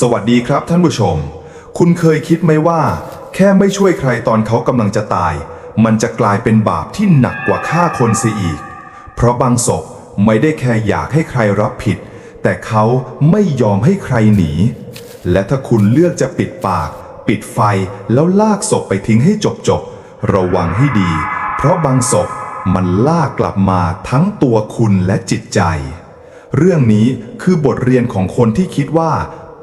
สวัสดีครับท่านผู้ชม คุณเคยคิดไหมว่า แค่ไม่ช่วยใครตอนเขากำลังจะตาย มันจะกลายเป็นบาปที่หนักกว่าฆ่าคนเสียอีก เพราะบางศพไม่ได้แค่อยากให้ใครรับผิด แต่เขาไม่ยอมให้ใครหนี และถ้าคุณเลือกจะปิดปาก ปิดไฟแล้วลากศพไปทิ้งให้จบจบๆ ระวังให้ดี เพราะบางศพมันลากกลับมาทั้งตัวคุณและจิตใจ เรื่องนี้คือบทเรียนของคนที่คิดว่า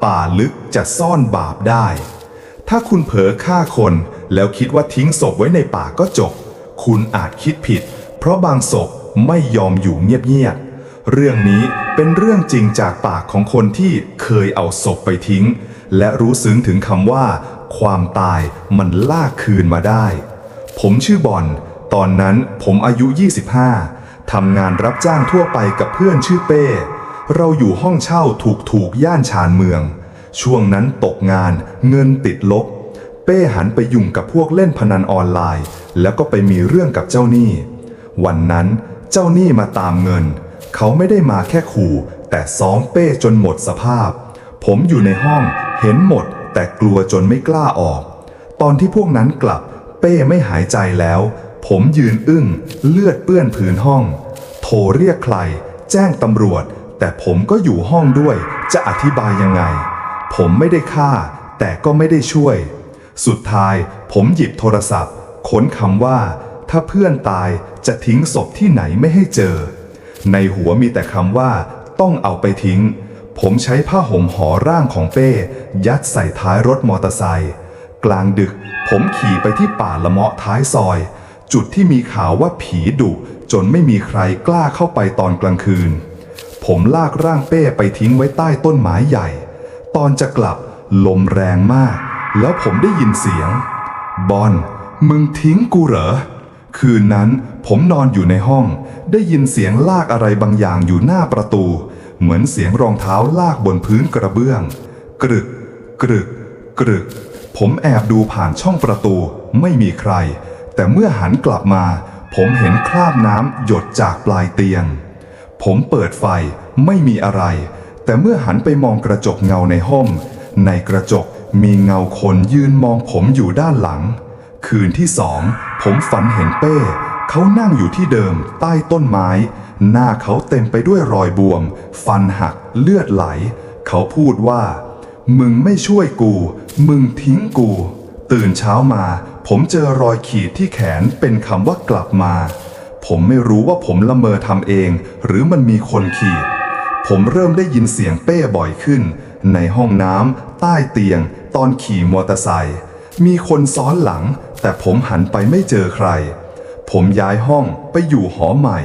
ป่าลึกจะซ่อนบาปได้ ถ้าคุณเผลอฆ่าคนแล้วคิดว่าทิ้งศพไว้ในป่าก็จบ คุณอาจคิดผิด เพราะบางศพไม่ยอมอยู่เงียบๆ เรื่องนี้เป็นเรื่องจริงจากปากของคนที่เคยเอาศพไปทิ้ง และรู้ซึ้งถึงคำว่า ความตายมันลากคืนมาได้ ผมชื่อบอล ตอนนั้นผมอายุ 25 ทำงานรับจ้างทั่วไปกับเพื่อนชื่อเป้ เราอยู่ห้องเช่าถูกถูกๆย่านชานเมือง ช่วงนั้นตกงานเงินติดลบ เป้หันไปยุ่งกับพวกเล่นพนันออนไลน์ แล้วก็ไปมีเรื่องกับเจ้าหนี้ วันนั้นเจ้าหนี้มาตามเงิน เขาไม่ได้มาแค่ขู่แต่ซ้อมเป้จนหมดสภาพ ผมอยู่ในห้องเห็นหมดแต่กลัวจนไม่กล้าออก ตอนที่พวกนั้นกลับ ป้ไม่หายใจแล้ว ผมยืนอึ้งเลือดเปื้อนพื้นห้อง โทรเรียกใคร แจ้งตำรวจ แต่ผมก็อยู่ห้องด้วย จะอธิบายยังไง ผมไม่ได้ฆ่า แต่ก็ไม่ได้ช่วย สุดท้ายผมหยิบโทรศัพท์ ค้นคำว่า ถ้าเพื่อนตายจะทิ้งศพที่ไหนไม่ให้เจอ ในหัวมีแต่คำว่า ต้องเอาไปทิ้ง ผมใช้ผ้าห่มห่อร่างของเป้ ยัดใส่ท้ายรถมอเตอร์ไซค์ กลางดึก ผมขี่ไปที่ป่าละเมาะท้ายซอย จุดที่มีข่าวว่าผีดุจนไม่มีใครกล้าเข้าไปตอนกลางคืน ผมลากร่างเป้ไปทิ้งไว้ใต้ต้นไม้ใหญ่ ตอนจะกลับลมแรงมาก แล้วผมได้ยินเสียง บอลมึงทิ้งกูเหรอ คืนนั้นผมนอนอยู่ในห้อง ได้ยินเสียงลากอะไรบางอย่างอยู่หน้าประตู เหมือนเสียงรองเท้าลากบนพื้นกระเบื้อง กรึก กรึก กรึก ผมแอบดูผ่านช่องประตูไม่มีใคร แต่เมื่อหันกลับมา ผมเห็นคราบน้ำหยดจากปลายเตียง ผมเปิดไฟไม่มีอะไร แต่เมื่อหันไปมองกระจกเงาในห้อง ในกระจกมีเงาคนยืนมองผมอยู่ด้านหลัง คืนที่สองผมฝันเห็นเป้ เขานั่งอยู่ที่เดิมใต้ต้นไม้ หน้าเขาเต็มไปด้วยรอยบวม ฟันหักเลือดไหล เขาพูดว่า มึงไม่ช่วยกู มึงทิ้งกู ตื่นเช้ามา ผมเจอรอยขีดที่แขนเป็นคำว่ากลับมา ผมไม่รู้ว่าผมละเมอทำเอง หรือมันมีคนขีด ผมเริ่มได้ยินเสียงเป้บ่อยขึ้น ในห้องน้ำใต้เตียง ตอนขี่มอเตอร์ไซค์มีคนซ้อนหลัง แต่ผมหันไปไม่เจอใคร ผมย้ายห้องไปอยู่หอใหม่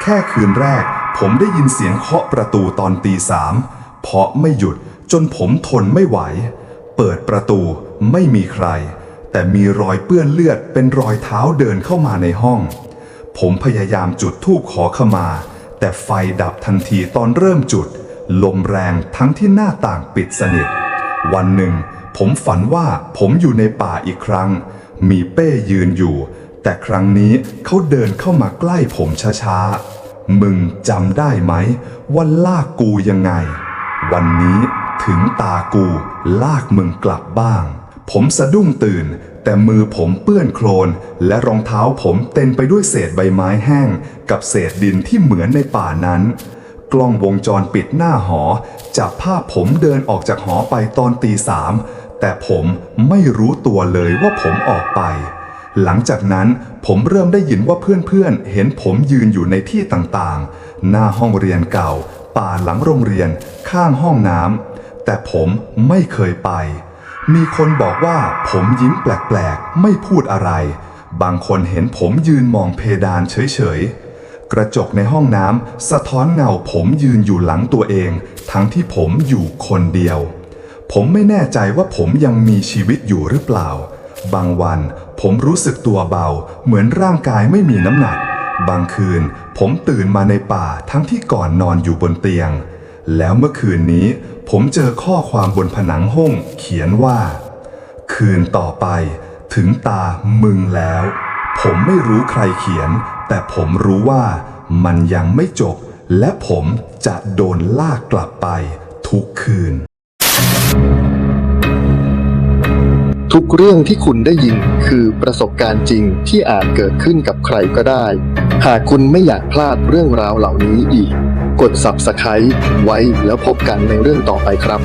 แค่คืนแรก ผมได้ยินเสียงเคาะประตูตอนตีสามเพราะไม่หยุด จนผมทนไม่ไหว เปิดประตูไม่มีใคร แต่มีรอยเปื้อนเลือดเป็นรอยเท้าเดินเข้ามาในห้อง ผมพยายามจุดธูปขอขมา แต่ไฟดับทันทีตอนเริ่มจุด ลมแรงทั้งที่หน้าต่างปิดสนิท วันหนึ่ง ผมฝันว่าผมอยู่ในป่าอีกครั้ง มีเป้ยืนอยู่ แต่ครั้งนี้เขาเดินเข้ามาใกล้ผมช้าๆมึงจำได้ไหมว่าลากกูยังไง วันนี้ ถึงตากูลากมึงกลับบ้าง ผมสะดุ้งตื่น แต่มือผมเปื้อนโคลน และรองเท้าผมเต็มไปด้วยเศษใบไม้แห้ง กับเศษดินที่เหมือนในป่านั้น กล้องวงจรปิดหน้าหอ จับภาพผมเดินออกจากหอไปตอนตีสามแต่ผมไม่รู้ตัวเลยว่าผมออกไป หลังจากนั้นผมเริ่มได้ยินว่าเพื่อนๆ เห็นผมยืนอยู่ในที่ต่างๆ หน้าห้องเรียนเก่า ป่าหลังโรงเรียน ข้างห้องน้ำ แต่ผมไม่เคยไป มีคนบอกว่าผมยิ้มแปลกๆ ไม่พูดอะไร บางคนเห็นผมยืนมองเพดานเฉยๆ กระจกในห้องน้ำสะท้อนเงาผมยืนอยู่หลังตัวเอง ทั้งที่ผมอยู่คนเดียว ผมไม่แน่ใจว่าผมยังมีชีวิตอยู่หรือเปล่า บางวันผมรู้สึกตัวเบา เหมือนร่างกายไม่มีน้ำหนัก บางคืนผมตื่นมาในป่าทั้งที่ก่อนนอนอยู่บนเตียง แล้วเมื่อคืนนี้ผมเจอข้อความบนผนังห้องเขียนว่า คืนต่อไปถึงตามึงแล้ว ผมไม่รู้ใครเขียน แต่ผมรู้ว่ามันยังไม่จบ และผมจะโดนลากกลับไปทุกคืน ทุกเรื่องที่คุณได้ยินคือประสบการณ์จริงที่อาจเกิดขึ้นกับใครก็ได้ หากคุณไม่อยากพลาดเรื่องราวเหล่านี้อีก กด Subscribe ไว้แล้วพบกันในเรื่องต่อไปครับ